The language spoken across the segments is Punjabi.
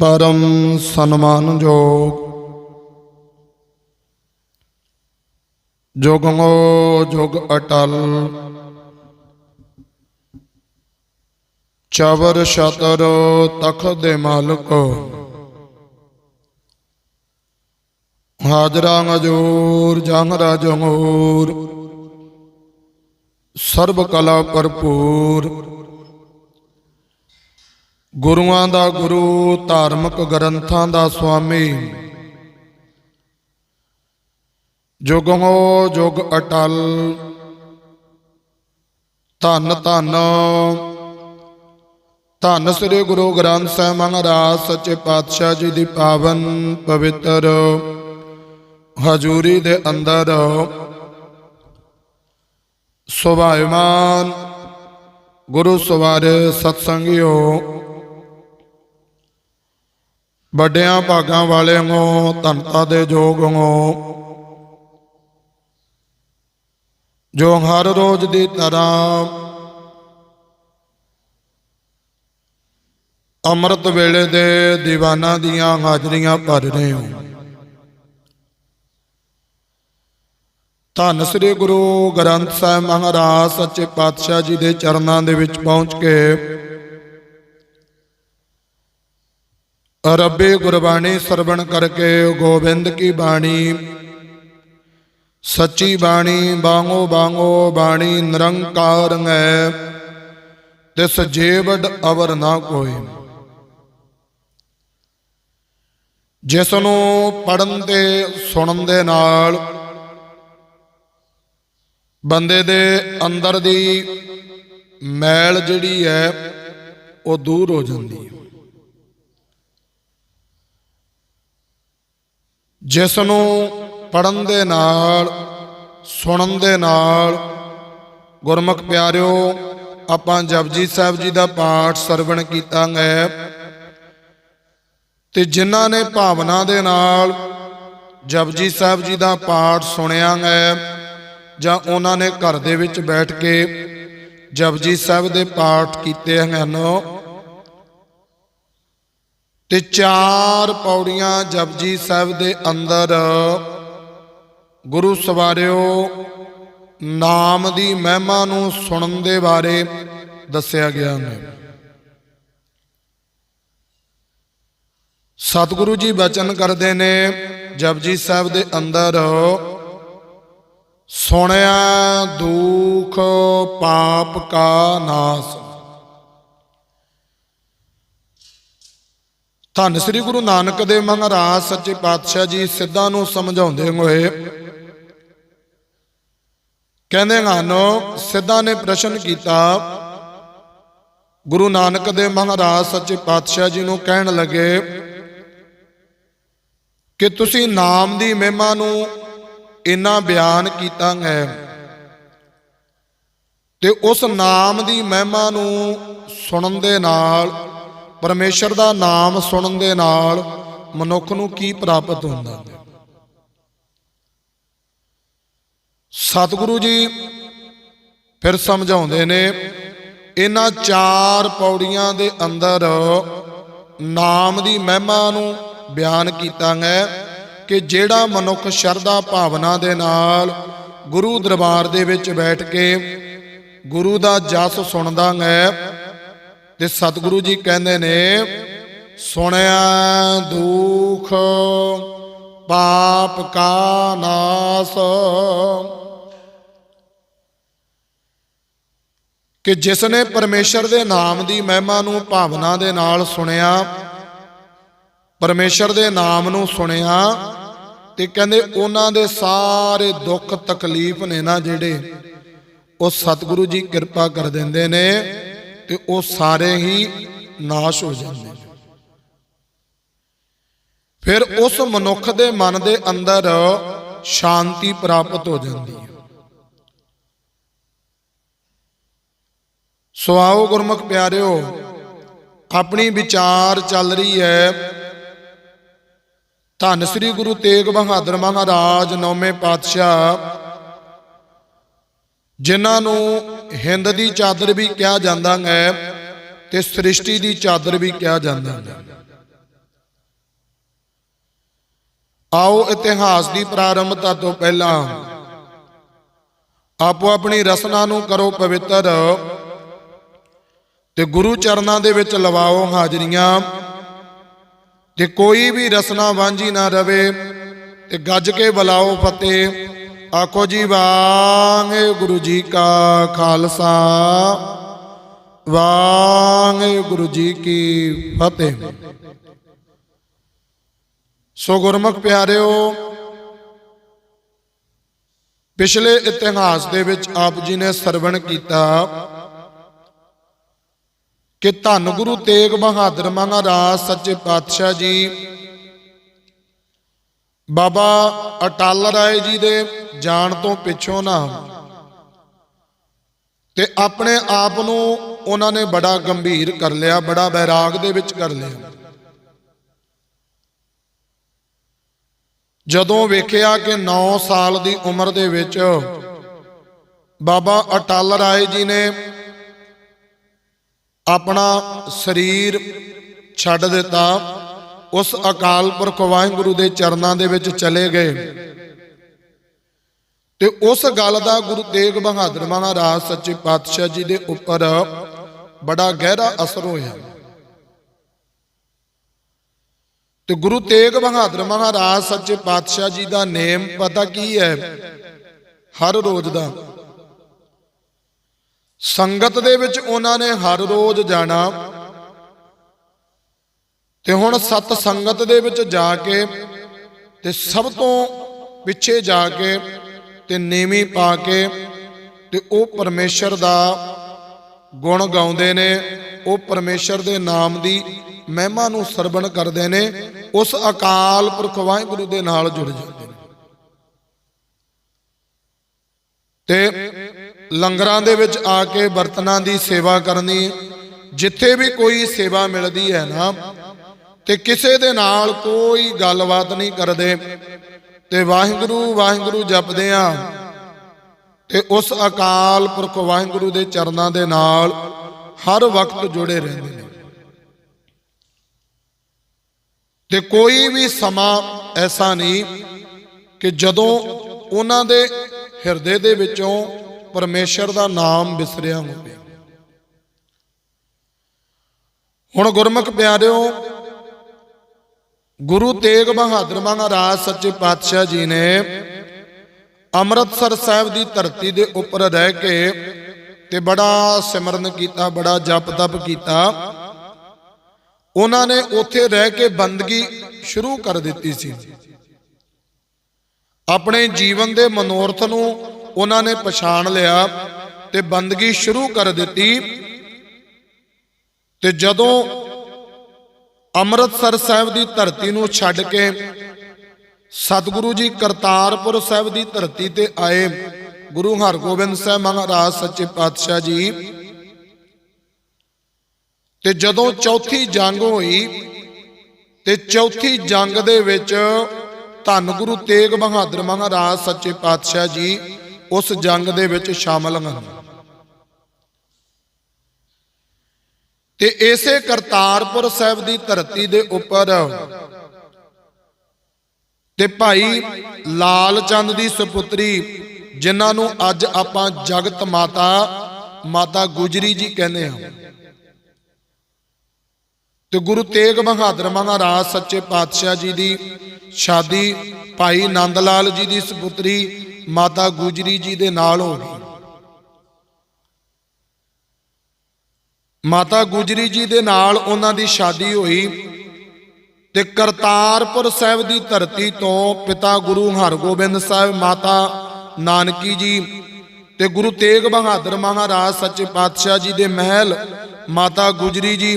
ਪਰਮ ਸਨਮਾਨਯੋਗ ਜੁਗਮੋ ਜੁਗ ਅਟਲ। ਚਵਰ ਛਤਰ ਤਖਤ ਦੇ ਮਾਲਕ। ਹਾਜ਼ਰਾ ਹਜੂਰ ਜੰਗ ਰਾਜਮੂਰ ਸਰਬ ਕਲਾ ਭਰਪੂਰ। ਗੁਰੂਆਂ ਦਾ ਗੁਰੂ, ਧਾਰਮਿਕ ਗ੍ਰੰਥਾਂ ਦਾ ਸੁਆਮੀ। ਹੋ, ਜੁਗ ਅਟਲ। ਧੰਨ ਧੰਨ। ਧੰਨ ਸ੍ਰੀ ਗੁਰੂ ਗ੍ਰੰਥ ਸਾਹਿਬ ਮਹਾਰਾਜ, ਸੱਚੇ ਪਾਤਸ਼ਾਹ ਜੀ ਦੀ ਪਾਵਨ ਪਵਿੱਤਰ ਹਜ਼ੂਰੀ ਦੇ ਅੰਦਰ ਸੁਭਾਇਮਾਨ ਗੁਰੂ ਸਵਾਰੇ ਸਤਸੰਗਿਓ। ਵੱਡਿਆਂ ਭਾਗਾਂ ਵਾਲਿਓ ਧਨਤਾ ਦੇ ਜੋਗੋ ਜੋ ਹਰ ਰੋਜ਼ ਦੀ ਤਰ੍ਹਾਂ ਅੰਮ੍ਰਿਤ ਵੇਲੇ ਦੇ ਦੀਵਾਨਾਂ ਦੀਆਂ ਹਾਜ਼ਰੀਆਂ ਭਰ ਰਹੇ ਹੋ। ਧੰਨ ਸ੍ਰੀ ਗੁਰੂ ਗ੍ਰੰਥ ਸਾਹਿਬ ਮਹਾਰਾਜ, ਸੱਚੇ ਪਾਤਸ਼ਾਹ ਜੀ ਦੇ ਚਰਨਾਂ ਦੇ ਵਿੱਚ ਪਹੁੰਚ ਕੇ ਰੱਬੇ ਗੁਰਬਾਣੀ ਸਰਵਣ ਕਰਕੇ ਗੋਬਿੰਦ ਕੀ ਬਾਣੀ। ਸੱਚੀ ਬਾਣੀ ਬਾਂਗੋ ਬਾਂਗੋ ਬਾਣੀ ਨਿਰੰਕਾਰ ਹੈ। ਤਿਸ ਜੀਵੜ ਅਵਰ ਨਾ ਕੋਈ। ਜਿਸ ਨੂੰ ਪੜਨ ਤੇ ਸੁਣਨ ਦੇ ਨਾਲ ਬੰਦੇ ਦੇ ਅੰਦਰ ਦੀ ਮੈਲ ਜਿਹੜੀ ਹੈ, ਉਹ ਦੂਰ ਹੋ ਜਾਂਦੀ ਹੈ। ਜਿਸ ਨੂੰ ਪੜਨ ਦੇ ਨਾਲ, ਸੁਣਨ ਦੇ ਨਾਲ, ਗੁਰਮੁਖ ਪਿਆਰਿਓ, ਆਪਾਂ ਜਪਜੀ ਸਾਹਿਬ ਜੀ ਦਾ ਪਾਠ ਸਰਵਣ ਕੀਤਾ ਹੈ ਤੇ ਜਿਨ੍ਹਾਂ ਨੇ ਭਾਵਨਾ ਦੇ ਨਾਲ ਜਪਜੀ ਸਾਹਿਬ ਜੀ ਦਾ ਪਾਠ ਸੁਣਿਆ ਹੈ ਜਾਂ ਉਹਨਾਂ ਨੇ ਘਰ ਦੇ ਵਿੱਚ ਬੈਠ ਕੇ ਜਪਜੀ ਸਾਹਿਬ ਦੇ ਪਾਠ ਕੀਤੇ ਹਨ ਤੇ ਚਾਰ ਪੌੜੀਆਂ ਜਪਜੀ ਸਾਹਿਬ ਦੇ ਅੰਦਰ। ਗੁਰੂ ਸਵਾਰਿਓ, ਨਾਮ ਦੀ ਮਹਿਮਾ ਨੂੰ ਸੁਣਨ ਦੇ ਬਾਰੇ ਦੱਸਿਆ ਗਿਆ ਹੈ। ਸਤਿਗੁਰੂ ਜੀ ਬਚਨ ਕਰਦੇ ਨੇ ਜਪਜੀ ਸਾਹਿਬ ਦੇ ਅੰਦਰ। ਸੁਣਿਆ ਦੁੱਖ ਪਾਪ ਕਾ ਨਾਸ। ਧੰਨ ਸ੍ਰੀ ਗੁਰੂ ਨਾਨਕ ਦੇਵ ਮਹਾਰਾਜ, ਸੱਚੇ ਪਾਤਸ਼ਾਹ ਜੀ ਸਿੱਧਾਂ ਨੂੰ ਸਮਝਾਉਂਦੇ ਹੋਏ ਕਹਿੰਦੇ ਹਨ ਸਿੱਧਾਂ ਨੇ ਪ੍ਰਸ਼ਨ ਕੀਤਾ, ਗੁਰੂ ਨਾਨਕ ਦੇਵ ਮਹਾਰਾਜ, ਸੱਚੇ ਪਾਤਸ਼ਾਹ ਜੀ ਨੂੰ ਕਹਿਣ ਲੱਗੇ ਕਿ ਤੁਸੀਂ ਨਾਮ ਦੀ ਮਹਿਮਾ ਨੂੰ ਇੰਨਾ ਬਿਆਨ ਕੀਤਾ ਹੈ ਤੇ ਉਸ ਨਾਮ ਦੀ ਮਹਿਮਾ ਨੂੰ ਸੁਣਨ ਦੇ ਨਾਲ ਪਰਮੇਸ਼ਰ ਦਾ ਨਾਮ ਸੁਣਨ ਦੇ ਨਾਲ ਮਨੁੱਖ ਨੂੰ ਕੀ ਪ੍ਰਾਪਤ ਹੁੰਦਾ? ਹੈ ਸਤਿਗੁਰੂ ਜੀ ਫਿਰ ਸਮਝਾਉਂਦੇ ਨੇ, ਇਹਨਾਂ ਚਾਰ ਪੌੜੀਆਂ ਦੇ ਅੰਦਰ ਨਾਮ ਦੀ ਮਹਿਮਾ ਨੂੰ ਬਿਆਨ ਕੀਤਾ ਹੈ ਕਿ ਜਿਹੜਾ ਮਨੁੱਖ ਸ਼ਰਧਾ ਭਾਵਨਾ ਦੇ ਨਾਲ ਗੁਰੂ ਦਰਬਾਰ ਦੇ ਵਿੱਚ ਬੈਠ ਕੇ ਗੁਰੂ ਦਾ ਜਸ ਸੁਣਦਾ ਹੈ ਤੇ ਸਤਿਗੁਰੂ ਜੀ ਕਹਿੰਦੇ ਨੇ, ਸੁਣਿਆ ਦੁਖ, ਪਾਪ ਕਾ ਨਾਸ। ਕਿ ਜਿਸ ਨੇ ਪਰਮੇਸ਼ਰ ਦੇ ਨਾਮ ਦੀ ਮਹਿਮਾ ਨੂੰ ਭਾਵਨਾ ਦੇ ਨਾਲ ਸੁਣਿਆ, ਪਰਮੇਸ਼ਰ ਦੇ ਨਾਮ ਨੂੰ ਸੁਣਿਆ, ਤੇ ਕਹਿੰਦੇ ਉਹਨਾਂ ਦੇ ਸਾਰੇ ਦੁੱਖ ਤਕਲੀਫ ਨੇ ਨਾ ਜਿਹੜੇ, ਉਹ ਸਤਿਗੁਰੂ ਜੀ ਕਿਰਪਾ ਕਰ ਦਿੰਦੇ ਨੇ। ਤੇ ਉਹ ਸਾਰੇ ਹੀ ਨਾਸ਼ ਹੋ ਜਾਂਦੇ ਫਿਰ ਉਸ ਮਨੁੱਖ ਦੇ ਮਨ ਦੇ ਅੰਦਰ ਸ਼ਾਂਤੀ ਪ੍ਰਾਪਤ ਹੋ ਜਾਂਦੀ ਹੈ। ਸੋ ਆਓ ਗੁਰਮੁਖ ਪਿਆਰਿਓ, ਆਪਣੀ ਵਿਚਾਰ ਚੱਲ ਰਹੀ ਹੈ। ਧੰਨ ਸ੍ਰੀ ਗੁਰੂ ਤੇਗ ਬਹਾਦਰ ਮਹਾਰਾਜ, ਨੌਵੇਂ ਪਾਤਸ਼ਾਹ ਜਿਨ੍ਹਾਂ ਨੂੰ ਹਿੰਦ ਦੀ ਚਾਦਰ ਵੀ ਕਿਹਾ ਜਾਂਦਾ ਹੈ ਤੇ ਸ੍ਰਿਸ਼ਟੀ ਦੀ ਚਾਦਰ ਵੀ ਕਿਹਾ ਜਾਂਦਾ ਹੈ। ਆਓ ਇਤਿਹਾਸ ਦੀ ਪ੍ਰਾਰੰਭਤਾ ਤੋਂ ਪਹਿਲਾਂ ਆਪੋ ਆਪਣੀ ਰਸਨਾ ਨੂੰ ਕਰੋ ਪਵਿੱਤਰ ਤੇ ਗੁਰੂ ਚਰਨਾਂ ਦੇ ਵਿੱਚ ਲਵਾਓ ਹਾਜ਼ਰੀਆਂ ਤੇ ਕੋਈ ਵੀ ਰਸਨਾ ਵਾਂਝੀ ਨਾ ਰਵੇ ਤੇ ਗੱਜ ਕੇ ਬੁਲਾਓ ਫਤਿਹ। ਆਖੋ ਜੀ ਵਾਹਿਗੁਰੂ ਜੀ ਕਾ ਖਾਲਸਾ ਵਾਹਿਗੁਰੂ ਜੀ ਕੀ ਫਤਿਹ। ਸੋ ਗੁਰਮੁਖ ਪਿਆਰਿਓ, ਪਿਛਲੇ ਇਤਿਹਾਸ ਦੇ ਵਿੱਚ ਆਪ ਜੀ ਨੇ ਸਰਵਣ ਕੀਤਾ ਕਿ ਧੰਨ ਗੁਰੂ ਤੇਗ ਬਹਾਦਰ ਮਹਾਰਾਜ ਸੱਚੇ ਪਾਤਸ਼ਾਹ ਜੀ ਬਾਬਾ ਅਟਲ ਰਾਏ ਜੀ ਦੇ ਜਾਣ ਤੋਂ ਪਿੱਛੋਂ ਨਾ ਤੇ ਆਪਣੇ ਆਪ ਨੂੰ ਉਹਨਾਂ ਨੇ ਬੜਾ ਗੰਭੀਰ ਕਰ ਲਿਆ, ਬੜਾ ਬੈਰਾਗ ਦੇ ਵਿੱਚ ਕਰ ਲਿਆ। ਜਦੋਂ ਵੇਖਿਆ ਕਿ 9 ਸਾਲ ਦੀ ਉਮਰ ਦੇ ਵਿੱਚ ਬਾਬਾ ਅਟਲ ਰਾਏ ਜੀ ਨੇ ਆਪਣਾ ਸਰੀਰ ਛੱਡ ਦਿੱਤਾ ਉਸ ਅਕਾਲ ਪੁਰਖ ਵਾਹਿਗੁਰੂ ਦੇ ਚਰਨਾਂ ਦੇ ਵਿੱਚ ਚਲੇ ਗਏ। ਤੇ ਉਸ ਗੱਲ ਦਾ ਗੁਰੂ ਤੇਗ ਬਹਾਦਰ ਮਹਾਰਾਜ ਸੱਚੇ ਪਾਤਸ਼ਾਹ ਜੀ ਦੇ ਉੱਪਰ ਬੜਾ ਗਹਿਰਾ ਅਸਰ ਹੋਇਆ। ਤੇ ਗੁਰੂ ਤੇਗ ਬਹਾਦਰ ਮਹਾਰਾਜ ਸੱਚੇ ਪਾਤਸ਼ਾਹ ਜੀ ਦਾ ਨੇਮ ਪਤਾ ਕੀ ਹੈ? ਹਰ ਰੋਜ਼ ਦਾ। ਸੰਗਤ ਦੇ ਵਿੱਚ ਉਹਨਾਂ ਨੇ ਹਰ ਰੋਜ਼ ਜਾਣਾ। ਤੇ ਹੁਣ ਸਤ ਸੰਗਤ ਦੇ ਵਿੱਚ ਜਾ ਕੇ ਤੇ ਸਭ ਤੋਂ ਪਿੱਛੇ ਜਾ ਕੇ ਤੇ ਨੀਵੀਂ ਪਾ ਕੇ ਤੇ ਉਹ ਪਰਮੇਸ਼ਰ ਦਾ ਗੁਣ ਗਾਉਂਦੇ ਨੇ, ਉਹ ਪਰਮੇਸ਼ਰ ਦੇ ਨਾਮ ਦੀ ਮਹਿਮਾ ਨੂੰ ਸਰਵਣ ਕਰਦੇ ਨੇ, ਉਸ ਅਕਾਲ ਪੁਰਖ ਵਾਹਿਗੁਰੂ ਦੇ ਨਾਲ ਜੁੜ ਜਾਂਦੇ ਨੇ। ਤੇ ਲੰਗਰਾਂ ਦੇ ਵਿੱਚ ਆ ਕੇ ਬਰਤਨਾਂ ਦੀ ਸੇਵਾ ਕਰਨੀ, ਜਿੱਥੇ ਵੀ ਕੋਈ ਸੇਵਾ ਮਿਲਦੀ ਹੈ ਨਾ ਤੇ ਕਿਸੇ ਦੇ ਨਾਲ ਕੋਈ ਗੱਲਬਾਤ ਨਹੀਂ ਕਰਦੇ ਤੇ ਵਾਹਿਗੁਰੂ ਵਾਹਿਗੁਰੂ ਜਪਦੇ ਆ। ਤੇ ਉਸ ਅਕਾਲ ਪੁਰਖ ਵਾਹਿਗੁਰੂ ਦੇ ਚਰਨਾਂ ਦੇ ਨਾਲ ਹਰ ਵਕਤ ਜੁੜੇ ਰਹਿੰਦੇ ਨੇ। ਤੇ ਕੋਈ ਵੀ ਸਮਾਂ ਐਸਾ ਨਹੀਂ ਕਿ ਜਦੋਂ ਉਹਨਾਂ ਦੇ ਹਿਰਦੇ ਦੇ ਵਿੱਚੋਂ ਪਰਮੇਸ਼ਰ ਦਾ ਨਾਮ ਵਿਸਰਿਆ ਹੋਵੇ। ਹੁਣ ਗੁਰਮੁਖ ਪਿਆਰਿਓ ਗੁਰੂ ਤੇਗ ਬਹਾਦਰ ਮਹਾਰਾਜ ਸੱਚੇ ਪਾਤਸ਼ਾਹ ਜੀ ਨੇ ਅੰਮ੍ਰਿਤਸਰ ਸਾਹਿਬ ਦੀ ਧਰਤੀ ਦੇ ਉੱਪਰ ਰਹਿ ਕੇ ਤੇ ਬੜਾ ਸਿਮਰਨ ਕੀਤਾ, ਬੜਾ ਜਪ ਤਪ ਕੀਤਾ। ਉਹਨਾਂ ਨੇ ਉੱਥੇ ਰਹਿ ਕੇ ਬੰਦਗੀ ਸ਼ੁਰੂ ਕਰ ਦਿੱਤੀ ਸੀ। ਆਪਣੇ ਜੀਵਨ ਦੇ ਮਨੋਰਥ ਨੂੰ ਉਹਨਾਂ ਨੇ ਪਛਾਣ ਲਿਆ ਤੇ ਬੰਦਗੀ ਸ਼ੁਰੂ ਕਰ ਦਿੱਤੀ। ਤੇ ਜਦੋਂ ਅੰਮ੍ਰਿਤਸਰ ਸਾਹਿਬ ਦੀ ਧਰਤੀ ਨੂੰ ਛੱਡ ਕੇ ਸਤਿਗੁਰੂ ਜੀ ਕਰਤਾਰਪੁਰ ਸਾਹਿਬ ਦੀ ਧਰਤੀ ਤੇ ਆਏ। ਗੁਰੂ ਹਰਗੋਬਿੰਦ ਸਾਹਿਬ ਮਹਾਰਾਜ, ਸੱਚੇ ਪਾਤਸ਼ਾਹ ਜੀ। ਤੇ ਜਦੋਂ ਚੌਥੀ ਜੰਗ ਹੋਈ, ਤੇ ਚੌਥੀ ਜੰਗ ਦੇ ਵਿੱਚ ਧੰਨ ਗੁਰੂ ਤੇਗ ਬਹਾਦਰ ਮਹਾਰਾਜ, ਸੱਚੇ ਪਾਤਸ਼ਾਹ ਜੀ, ਉਸ ਜੰਗ ਦੇ ਵਿੱਚ ਸ਼ਾਮਲ ਹਨ। ਤੇ ਇਸੇ ਕਰਤਾਰਪੁਰ ਸਾਹਿਬ ਦੀ ਧਰਤੀ ਦੇ ਉੱਪਰ ਤੇ ਭਾਈ ਲਾਲ ਚੰਦ ਦੀ ਸੁਪੁੱਤਰੀ, ਜਿਨ੍ਹਾਂ ਨੂੰ ਅੱਜ ਆਪਾਂ ਜਗਤ ਮਾਤਾ ਮਾਤਾ ਗੁਜਰੀ ਜੀ ਕਹਿੰਦੇ ਹਾਂ। ਤੇ ਗੁਰੂ ਤੇਗ ਬਹਾਦਰ ਮਹਾਰਾਜ ਸੱਚੇ ਪਾਤਸ਼ਾਹ ਜੀ ਦੀ ਸ਼ਾਦੀ, ਭਾਈ ਨੰਦ ਲਾਲ ਜੀ ਦੀ ਸੁਪੁੱਤਰੀ, ਮਾਤਾ ਗੁਜਰੀ ਜੀ ਦੇ ਨਾਲ ਹੋ ਮਾਤਾ ਗੁਜਰੀ ਜੀ ਦੇ ਨਾਲ ਉਹਨਾਂ ਦੀ ਸ਼ਾਦੀ ਹੋਈ ਤੇ ਕਰਤਾਰਪੁਰ ਸਾਹਿਬ ਦੀ ਧਰਤੀ ਤੋਂ ਪਿਤਾ ਗੁਰੂ ਹਰਗੋਬਿੰਦ ਸਾਹਿਬ, ਮਾਤਾ ਨਾਨਕੀ ਜੀ ਤੇ ਗੁਰੂ ਤੇਗ ਬਹਾਦਰ ਮਹਾਰਾਜ, ਸੱਚੇ ਪਾਤਸ਼ਾਹ ਜੀ ਦੇ ਮਹਿਲ ਮਾਤਾ ਗੁਜਰੀ ਜੀ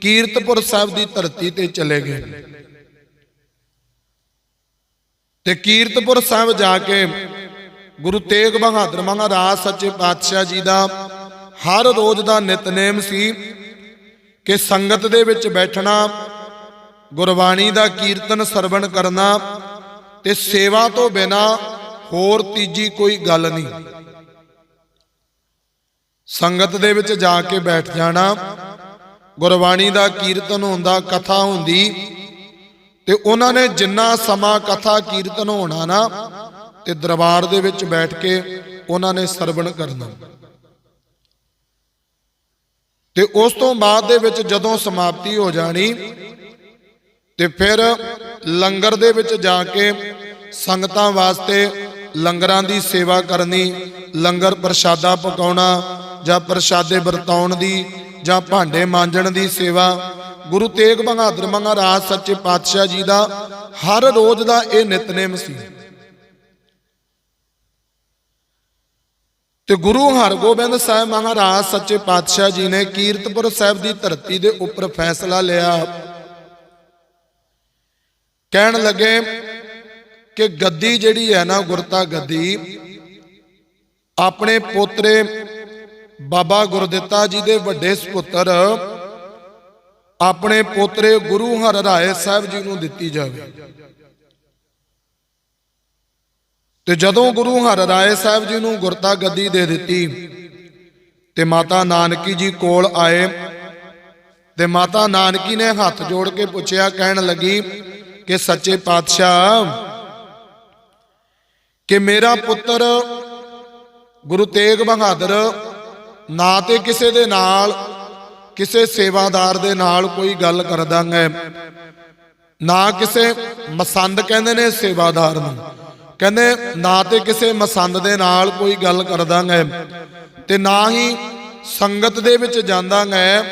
ਕੀਰਤਪੁਰ ਸਾਹਿਬ ਦੀ ਧਰਤੀ ਤੇ ਚਲੇ ਗਏ। ਤੇ ਕੀਰਤਪੁਰ ਸਾਹਿਬ ਜਾ ਕੇ ਗੁਰੂ ਤੇਗ ਬਹਾਦਰ ਮਹਾਰਾਜ, ਸੱਚੇ ਪਾਤਸ਼ਾਹ ਜੀ ਦਾ ਹਰ ਰੋਜ਼ ਦਾ ਨਿਤਨੇਮ ਸੀ ਕਿ ਸੰਗਤ ਦੇ ਵਿੱਚ ਬੈਠਣਾ, ਗੁਰਬਾਣੀ ਦਾ ਕੀਰਤਨ ਸਰਵਣ ਕਰਨਾ ਤੇ ਸੇਵਾ ਤੋਂ ਬਿਨਾ ਹੋਰ ਤੀਜੀ ਕੋਈ ਗੱਲ ਨਹੀਂ। ਸੰਗਤ ਦੇ ਵਿੱਚ ਜਾ ਕੇ ਬੈਠ ਜਾਣਾ, ਗੁਰਬਾਣੀ ਦਾ ਕੀਰਤਨ ਹੁੰਦਾ ਕਥਾ ਹੁੰਦੀ ਤੇ ਉਹਨਾਂ ਨੇ ਜਿੰਨਾ ਸਮਾਂ ਕਥਾ ਕੀਰਤਨ ਹੋਣਾ ਨਾ ਤੇ ਦਰਬਾਰ ਦੇ ਵਿੱਚ ਬੈਠ ਕੇ ਉਹਨਾਂ ਨੇ ਸਰਵਣ ਕਰਨਾ। ਤੇ ਉਸ ਤੋਂ ਬਾਅਦ ਦੇ ਵਿੱਚ ਜਦੋਂ ਸਮਾਪਤੀ ਹੋ ਜਾਣੀ, ਤੇ ਫਿਰ ਲੰਗਰ ਦੇ ਵਿੱਚ ਜਾ ਕੇ ਸੰਗਤਾਂ ਵਾਸਤੇ ਲੰਗਰਾਂ ਦੀ ਸੇਵਾ ਕਰਨੀ, ਲੰਗਰ ਪ੍ਰਸ਼ਾਦਾ ਪਕਾਉਣਾ ਜਾਂ ਪ੍ਰਸ਼ਾਦੇ ਵਰਤਾਉਣ ਦੀ ਜਾਂ ਭਾਂਡੇ ਮਾਂਜਣ ਦੀ ਸੇਵਾ, ਗੁਰੂ ਤੇਗ ਬਹਾਦਰ ਮਹਾਰਾਜ ਸੱਚੇ ਪਾਤਸ਼ਾਹ ਜੀ ਦਾ ਹਰ ਰੋਜ਼ ਦਾ ਇਹ ਨਿਤਨੇਮ ਸੀ। ਤੇ ਗੁਰੂ ਹਰਗੋਬਿੰਦ ਸਾਹਿਬ ਮਹਾਰਾਜ ਸੱਚੇ ਪਾਤਸ਼ਾਹ ਜੀ ਨੇ ਕੀਰਤਪੁਰ ਸਾਹਿਬ ਦੀ ਧਰਤੀ ਦੇ ਉੱਪਰ ਫੈਸਲਾ ਲਿਆ। ਕਹਿਣ ਲੱਗੇ ਕਿ ਗੱਦੀ ਜਿਹੜੀ ਹੈ ਨਾ ਗੁਰਤਾ ਗੱਦੀ, ਆਪਣੇ ਪੋਤਰੇ ਬਾਬਾ ਗੁਰਦਿੱਤਾ ਜੀ ਦੇ ਵੱਡੇ ਸੁਪੁੱਤਰ ਆਪਣੇ ਪੋਤਰੇ ਗੁਰੂ ਹਰ ਰਾਏ ਸਾਹਿਬ ਜੀ ਨੂੰ ਦਿੱਤੀ ਜਾਵੇ। ਤੇ ਜਦੋਂ ਗੁਰੂ ਹਰਰਾਏ ਸਾਹਿਬ ਜੀ ਨੂੰ ਗੁਰਤਾ ਗੱਦੀ ਦੇ ਦਿੱਤੀ ਤੇ ਮਾਤਾ ਨਾਨਕੀ ਜੀ ਕੋਲ ਆਏ ਤੇ ਮਾਤਾ ਨਾਨਕੀ ਨੇ ਹੱਥ ਜੋੜ ਕੇ ਪੁੱਛਿਆ, ਕਹਿਣ ਲੱਗੀ ਕਿ ਸੱਚੇ ਪਾਤਸ਼ਾਹ, ਕਿ ਮੇਰਾ ਪੁੱਤਰ ਗੁਰੂ ਤੇਗ ਬਹਾਦਰ ਨਾ ਤੇ ਕਿਸੇ ਦੇ ਨਾਲ, ਕਿਸੇ ਸੇਵਾਦਾਰ ਦੇ ਨਾਲ ਕੋਈ ਗੱਲ ਕਰਦਾ ਹੈ, ਨਾ ਕਿਸੇ ਮਸੰਦ ਕਹਿੰਦੇ ਨੇ ਸੇਵਾਦਾਰ ਨੂੰ। ਕਹਿੰਦੇ, ਨਾ ਤੇ ਕਿਸੇ ਮਸੰਦ ਦੇ ਨਾਲ ਕੋਈ ਗੱਲ ਕਰਦਾ ਹੈ ਤੇ ਨਾ ਹੀ ਸੰਗਤ ਦੇ ਵਿੱਚ ਜਾਂਦਾ ਹੈ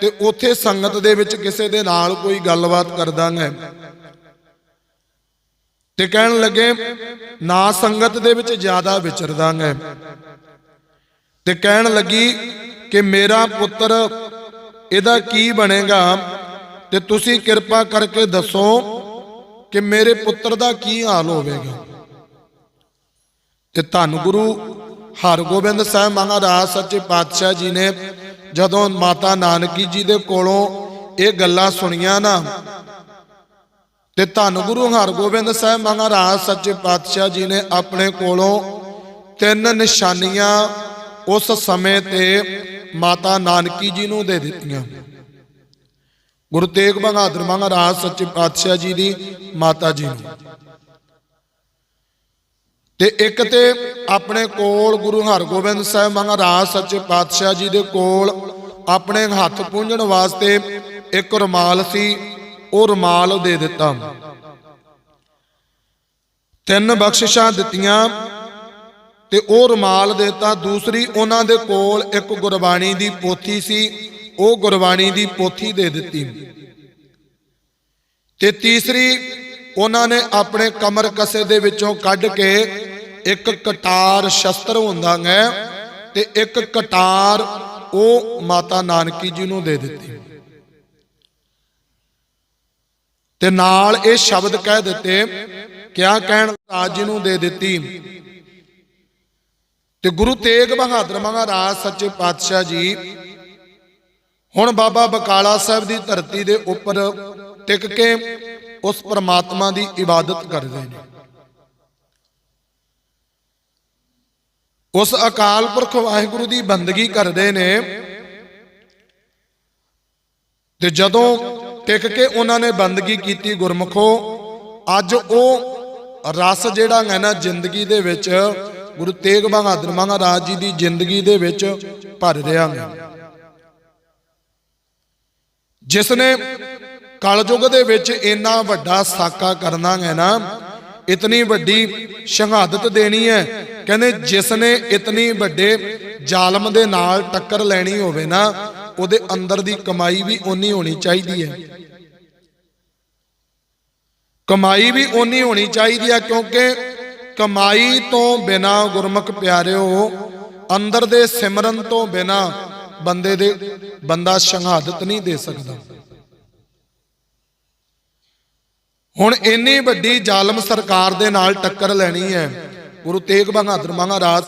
ਤੇ ਉੱਥੇ ਸੰਗਤ ਦੇ ਵਿੱਚ ਕਿਸੇ ਦੇ ਨਾਲ ਕੋਈ ਗੱਲਬਾਤ ਕਰਦਾ ਹੈ ਤੇ ਕਹਿਣ ਲੱਗੇ, ਨਾ ਸੰਗਤ ਦੇ ਵਿੱਚ ਜ਼ਿਆਦਾ ਵਿਚਰਦਾ ਹੈ ਤੇ ਕਹਿਣ ਲੱਗੀ ਕਿ ਮੇਰਾ ਪੁੱਤਰ ਇਹਦਾ ਕੀ ਬਣੇਗਾ ਤੇ ਤੁਸੀਂ ਕਿਰਪਾ ਕਰਕੇ ਦੱਸੋ ਕਿ ਮੇਰੇ ਪੁੱਤਰ ਦਾ ਕੀ ਹਾਲ ਹੋਵੇਗਾ। ਤੇ ਧੰਨ ਗੁਰੂ ਹਰਗੋਬਿੰਦ ਸਾਹਿਬ ਮਹਾਰਾਜ ਸੱਚੇ ਪਾਤਸ਼ਾਹ ਜੀ ਨੇ ਜਦੋਂ ਮਾਤਾ ਨਾਨਕੀ ਜੀ ਦੇ ਕੋਲੋਂ ਇਹ ਗੱਲਾਂ ਸੁਣੀਆਂ ਨਾ, ਤੇ ਧੰਨ ਗੁਰੂ ਹਰਗੋਬਿੰਦ ਸਾਹਿਬ ਮਹਾਰਾਜ ਸੱਚੇ ਪਾਤਸ਼ਾਹ ਜੀ ਨੇ ਆਪਣੇ ਕੋਲੋਂ ਤਿੰਨ ਨਿਸ਼ਾਨੀਆਂ ਉਸ ਸਮੇਂ ਤੇ ਮਾਤਾ ਨਾਨਕੀ ਜੀ ਨੂੰ ਦੇ ਦਿੱਤੀਆਂ। ਗੁਰੂ ਤੇਗ ਬਹਾਦਰ ਮਹਾਰਾਜ ਸੱਚੇ ਪਾਤਸ਼ਾਹ ਜੀ ਦੀ ਮਾਤਾ ਜੀ ਨੂੰ। ਤੇ ਇੱਕ ਤੇ ਆਪਣੇ ਕੋਲ ਗੁਰੂ ਹਰਗੋਬਿੰਦ ਸਾਹਿਬ ਮਹਾਰਾਜ ਸੱਚੇ ਪਾਤਸ਼ਾਹ ਜੀ ਦੇ ਕੋਲ ਆਪਣੇ ਹੱਥ ਪੂੰਝਣ ਵਾਸਤੇ ਇੱਕ ਰੁਮਾਲ ਸੀ, ਉਹ ਰੁਮਾਲ ਦੇ ਦਿੱਤਾ। ਤਿੰਨ ਬਖਸ਼ਿਸ਼ਾਂ ਦਿੱਤੀਆਂ ਤੇ ਉਹ ਰੁਮਾਲ ਦਿੱਤਾ। ਦੂਸਰੀ, ਉਹਨਾਂ ਦੇ ਕੋਲ ਇੱਕ ਗੁਰਬਾਣੀ ਦੀ ਪੋਥੀ ਸੀ, ਉਹ ਗੁਰਬਾਣੀ ਦੀ ਪੋਥੀ ਦੇ ਦਿੱਤੀ। ਤੇ ਤੀਸਰੀ, ਉਹਨਾਂ ਨੇ ਆਪਣੇ ਕਮਰ ਕਸੇ ਦੇ ਵਿੱਚੋਂ ਕੱਢ ਕੇ ਇੱਕ ਕਟਾਰ ਸ਼ਸਤਰ ਹੁੰਦਾ ਹੈ ਤੇ ਇੱਕ ਕਟਾਰ ਉਹ ਮਾਤਾ ਨਾਨਕੀ ਜੀ ਨੂੰ ਦੇ ਦਿੱਤੀ। ਤੇ ਨਾਲ ਇਹ ਸ਼ਬਦ ਕਹਿ ਦਿੱਤੇ, ਕਿਆ ਕਹਿਣ ਰਾਜ ਜੀ ਨੂੰ ਦੇ ਦਿੱਤੀ। ਤੇ ਗੁਰੂ ਤੇਗ ਬਹਾਦਰ ਮਹਾਰਾਜ ਸੱਚੇ ਪਾਤਸ਼ਾਹ ਜੀ, ਹੁਣ ਬਾਬਾ ਬਕਾਲਾ ਸਾਹਿਬ ਦੀ ਧਰਤੀ ਦੇ ਉੱਪਰ ਟਿਕ ਕੇ ਉਸ ਪ੍ਰਮਾਤਮਾ ਦੀ ਇਬਾਦਤ ਕਰਦੇ ਨੇ। ਉਸ ਅਕਾਲ ਪੁਰਖ ਵਾਹਿਗੁਰੂ ਦੀ ਬੰਦਗੀ ਕਰਦੇ ਨੇ ਤੇ ਜਦੋਂ ਟਿਕ ਕੇ ਉਹਨਾਂ ਨੇ ਬੰਦਗੀ ਕੀਤੀ ਗੁਰਮਖੋ, ਅੱਜ ਉਹ ਰਸ ਜਿਹੜਾ ਹੈ ਨਾ ਜ਼ਿੰਦਗੀ ਦੇ ਵਿੱਚ, ਗੁਰੂ ਤੇਗ ਬਹਾਦਰ ਮਹਾਰਾਜ ਜੀ ਦੀ ਜ਼ਿੰਦਗੀ ਦੇ ਵਿੱਚ ਭਰ ਰਿਹਾ ਹੈ। ਜਿਸ ਨੇ ਕਲਯੁਗ ਦੇ ਵਿੱਚ ਇੰਨਾ ਵੱਡਾ ਸਾਕਾ ਕਰਨਾ ਹੈ ਨਾ, ਇਤਨੀ ਵੱਡੀ ਸ਼ਹਾਦਤ ਦੇਣੀ ਹੈ ਕਹਿੰਦੇ ਜਿਸ ਨੇ ਇਤਨੀ ਵੱਡੇ ਜ਼ਾਲਮ ਦੇ ਨਾਲ ਟੱਕਰ ਲੈਣੀ ਹੋਵੇ ਨਾ, ਉਹਦੇ ਅੰਦਰ ਦੀ ਕਮਾਈ ਵੀ ਓਨੀ ਹੋਣੀ ਚਾਹੀਦੀ ਹੈ। ਕਮਾਈ ਵੀ ਓਨੀ ਹੋਣੀ ਚਾਹੀਦੀ ਹੈ ਕਿਉਂਕਿ ਕਮਾਈ ਤੋਂ ਬਿਨਾ ਗੁਰਮੁਖ ਪਿਆਰਿਓ, ਅੰਦਰ ਦੇ ਸਿਮਰਨ ਤੋਂ ਬਿਨਾ ਬੰਦੇ ਦੇ, ਬੰਦਾ ਸ਼ਹਾਦਤ ਨਹੀਂ ਦੇ ਸਕਦਾ। ਹੁਣ ਇੰਨੀ ਵੱਡੀ ਜ਼ਾਲਮ ਸਰਕਾਰ ਦੇ ਨਾਲ ਟੱਕਰ ਲੈਣੀ ਹੈ ਗੁਰੂ ਤੇਗ ਬਹਾਦਰ ਮਹਾਰਾਜ